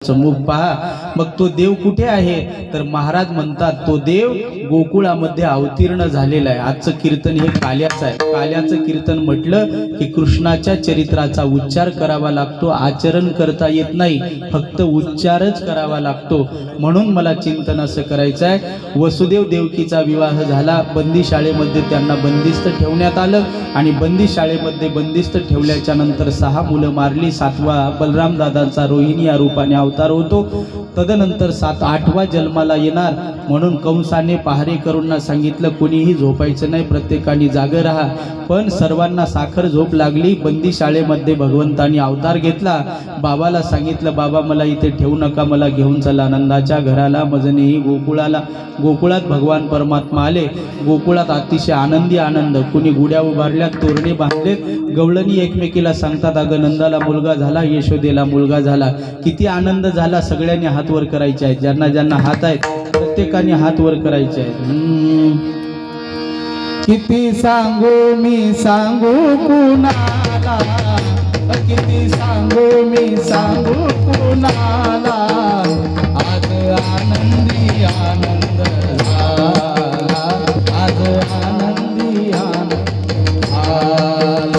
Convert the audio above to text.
मुख पहा. मग तो देव कुठे आहे? तर महाराज म्हणतात तो देव गोकुळामध्ये अवतीर्ण झालेला आहे. आजचं कीर्तन हे काल्याचं आहे. काल्याचं कीर्तन म्हटलं की कृष्णाच्या चरित्राचा उच्चार करावा लागतो. आचरण करता येत नाही. फक्त उच्चारच करावा लागतो. म्हणून मला चिंतन असं करायचं आहे. वसुदेव देवकीचा विवाह झाला. बंदी शाळेमध्ये त्यांना बंदिस्त ठेवण्यात आलं आणि बंदी शाळेमध्ये बंदिस्त ठेवल्याच्या नंतर सहा मुलं मारली. सातवा बलराम दादांचा रोहिणी या रूपाने अवतार होतो. तदनंतर सात आठवा जन्माला येणार. म्हणून कंसाने पहारेकरूंना सांगितलं कुणीही झोपायचं नाही प्रत्येकाने जागं राहा. पण सर्वांना साखर झोप लागली. बंदी शाळेमध्ये भगवंतानी अवतार घेतला. बाबाला सांगितलं बाबा मला इथे ठेवू नका. मला घेऊन चला. आनंदाच्या घराला मजनेही गोकुळाला गोकुळात भगवान परमात्मा आले. गोकुळात अतिशय आनंदी आनंद. कुणी गुड्या उभारल्या तोरणे बांधलेत. गवळणी एकमेकीला सांगतात अगं नंदाला मुलगा झाला यशोदेला मुलगा झाला. किती आनंद झाला सगळ्यांनी हात वर करायचे आहेत ज्यांना ज्यांना हात आहेत प्रत्येकाने हात वर करायचे आहेत. किती सांगू मी सांगू कुणाला किती सांगू मी सांगू कुणाला आज आनंदी आनंद झाला आज आनंदी आनंद झाला